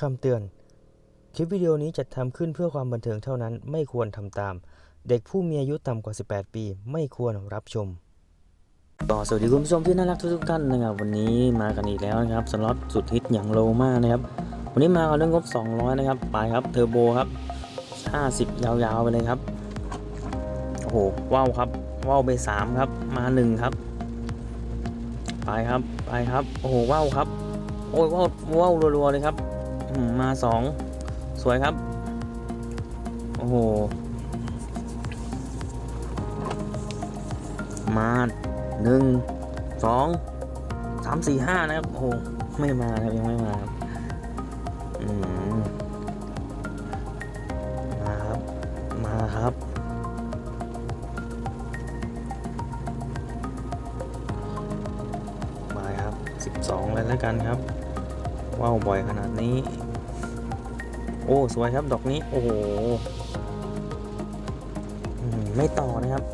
คำเตือน คลิปวิดีโอนี้จัดทำขึ้นเพื่อความบันเทิงเท่านั้น ไม่ควรทำตาม เด็กผู้มีอายุต่ำกว่า 18 ปี ไม่ควรรับชมก็สวัสดีคุณผู้ชมที่น่ารักทุกท่านนะครับ วันนี้มากันอีกแล้วนะครับสล็อตสุดฮิตอย่างโลมานะครับ วันนี้มากันเรื่องงบ 200 นะครับ ไปครับ เทอร์โบครับ 50 ยาวๆ ไปเลยครับ โอ้โห ว้าวครับ ว้าวไป 3 ครับ มา 1 ครับ ไปครับ ไปครับ โอ้โห ว้าวครับ โอ้ยว้าวว้าวรัวๆ เลยครับ อืมมา2สวยครับ โอ้โห มาหนึ่งสองสามสี่ห้านะครับ โอ้โห ไม่มาครับ ยังไม่มาครับมาครับ มาครับ มาครับสิบสองเลยแล้วกันครับ ว้าวบ่อยขนาดนี้ โอ้สวยครับดอกนี้ โอ้โหไม่ต่อนะครับ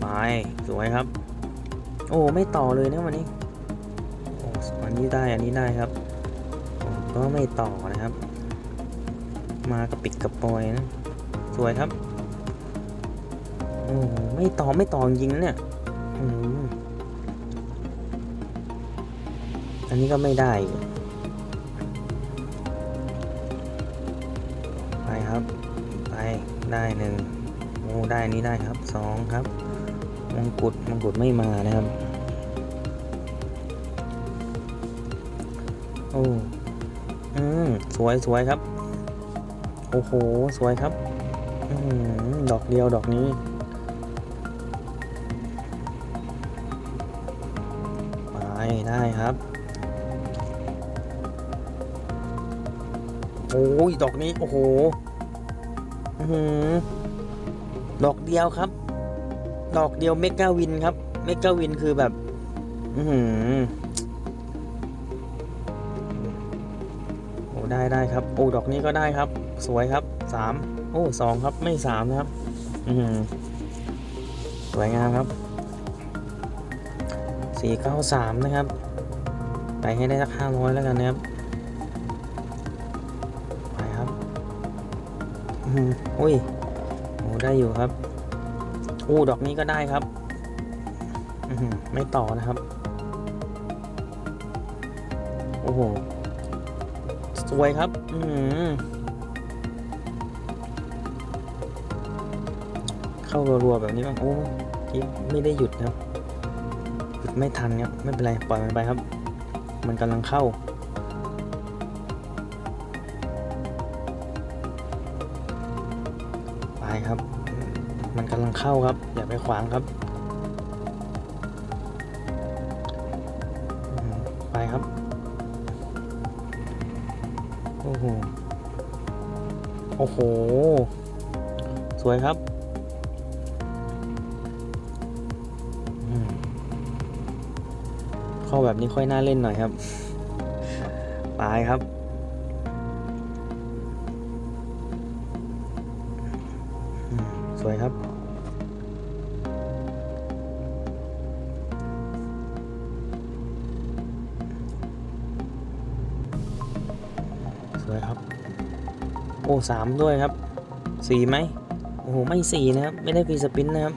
ไปสวยครับ โอ้ไม่ต่อเลยนะวันนี้โอ้วันนี้ได้อันนี้ได้ครับก็ไม่ต่อนะครับ มากระปิดกระปอยนะสวยครับโอ้ไม่ต่อไม่ต่อจริงเนี่ยอืม อันนี้ก็ไม่ได้อีกไปครับ ไปได้หนึ่งโอ้ได้นี้ได้ครับสองครับมงกุฎมงกุฎไม่มานะครับ โอ้อืมสวยสวยครับ โอ้โห สวยครับอืมดอกเดียวดอกนี้ ไปได้ครับ โอ้ยดอกนี้ โอ้โหอดอกเดียวครับ ดอกเดียวเมกาวินครับ เมกาวินคือแบบ อือหือโอ้ได้ได้ครับ โอ้ดอกนี้ก็ได้ครับ สวยครับสามโอ้สองครับ ไม่สามนะครับ อือหือสวยงามครับสี่เก้าสามนะครับ ไปให้ได้สักห้าร้อยแล้วกันนะครับ อุ้ยโอ้ได้อยู่ครับ อู้ดอกนี้ก็ได้ครับอืไม่ต่อนะครับ โอ้โห สวยครับ อืเข้ารัวๆแบบนี้บ้างโอ้ยไม่ได้หยุดครับ หยุดไม่ทันครับ ไม่เป็นไร ปล่อยมันไปครับ มันกำลังเข้า ครับ มันกำลังเข้าครับ อย่าไปขวางครับ ไปครับ โอ้โห โอ้โห สวยครับเข้าแบบนี้ค่อยน่าเล่นหน่อยครับ ไปครับ สวยครับ สวยครับ โอ้สามด้วยครับสี่ไหมโอ้โห ไม่สี่นะครับ ไม่ได้ฟรีสปินนะครับ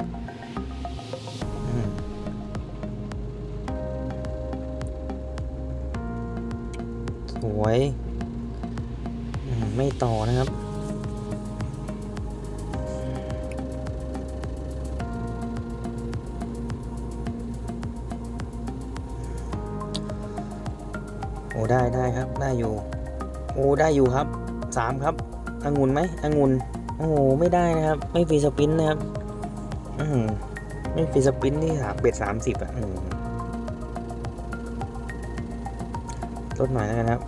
สวย ไม่ต่อนะครับ ได้ได้ครับได้อยู่ โอ้ได้อยู่ครับสามครับองุ่นไหมองุ่นโอ้โหไม่ได้นะครับ ไม่ฟรีสปินนะครับอืมไม่ฟรีสปินที่สามเบ็ดสามสิบอะอืมลดหน่อยแล้วกันครับ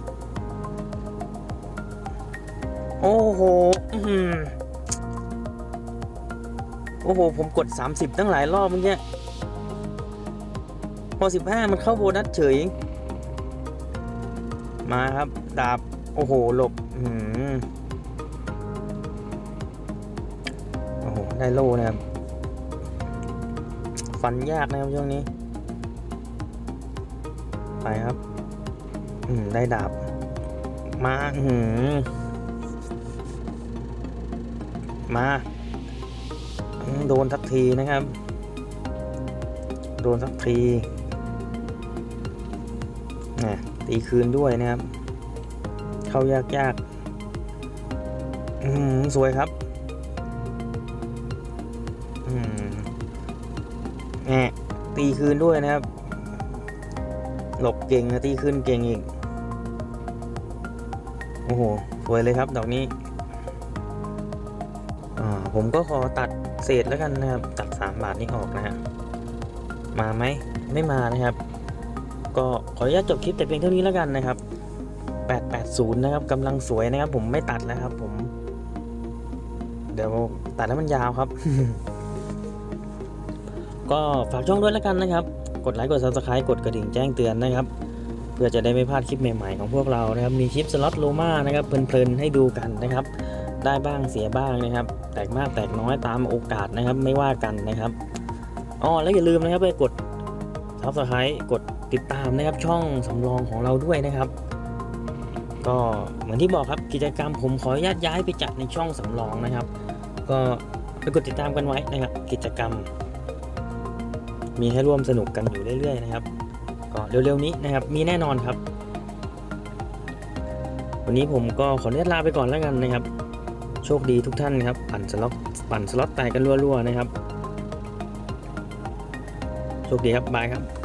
โอ้โหโอ้โห ผมกด 30 ตั้งหลายรอบเมื่อกี้พอ 15 มันเข้าโบนัสเฉย มาครับ ดาบ โอ้โห หลบอืมโอ้โห ได้โล่นะครับ ฟันยากนะครับช่วงนี้ ไปครับ อืม ได้ดาบ มาอื้อหือมาโดนสักทีนะครับ โดนสักที ตีคืนด้วยนะครับ เข้ายากยากๆอืมสวยครับอืมแหมตีคืนด้วยนะครับ หลบเก่งนะตีคืนเก่งอีก โอ้โห สวยเลยครับ ดอกนี้อ่าผมก็ขอตัดเศษแล้วกันนะครับ ตัด 3 บาทนี้ออกนะฮะ มาไหม ไม่มานะครับ ก็ขออนุญาตจบคลิปแต่เพียงเท่านี้แล้วกันนะครับ 880 นะครับกำลังสวยนะครับผมไม่ตัดแล้วครับผม เดี๋ยวตัดแล้วมันยาวครับ ก็ฝากช่องด้วยแล้วกันนะครับ กดไลค์กด subscribe กดกระดิ่งแจ้งเตือนนะครับ เพื่อจะได้ไม่พลาดคลิปใหม่ๆของพวกเรานะครับ มีคลิปสล็อตโลมานะครับเพลินๆให้ดูกันนะครับ ได้บ้างเสียบ้างนะครับ แตกมากแตกน้อยตามโอกาสนะครับ ไม่ว่ากันนะครับอ๋อแล้วอย่าลืมนะครับไปกด subscribe กด ติดตามนะครับช่องสำรองของเราด้วยนะครับ ก็เหมือนที่บอกครับกิจกรรมผมขออนุญาตย้ายไปจัดในช่องสำรองนะครับ ก็ไปกดติดตามกันไว้นะครับ กิจกรรม มีให้ร่วมสนุกกันอยู่เรื่อยๆนะครับก็เร็วๆนี้นะครับมีแน่นอนครับ วันนี้ผมก็ขออนุญาตลาไปก่อนแล้วกันนะครับ โชคดีทุกท่านครับปั่นสล็อตปั่นสล็อตแตกกันรัวๆนะครับโชคดีครับบายครับ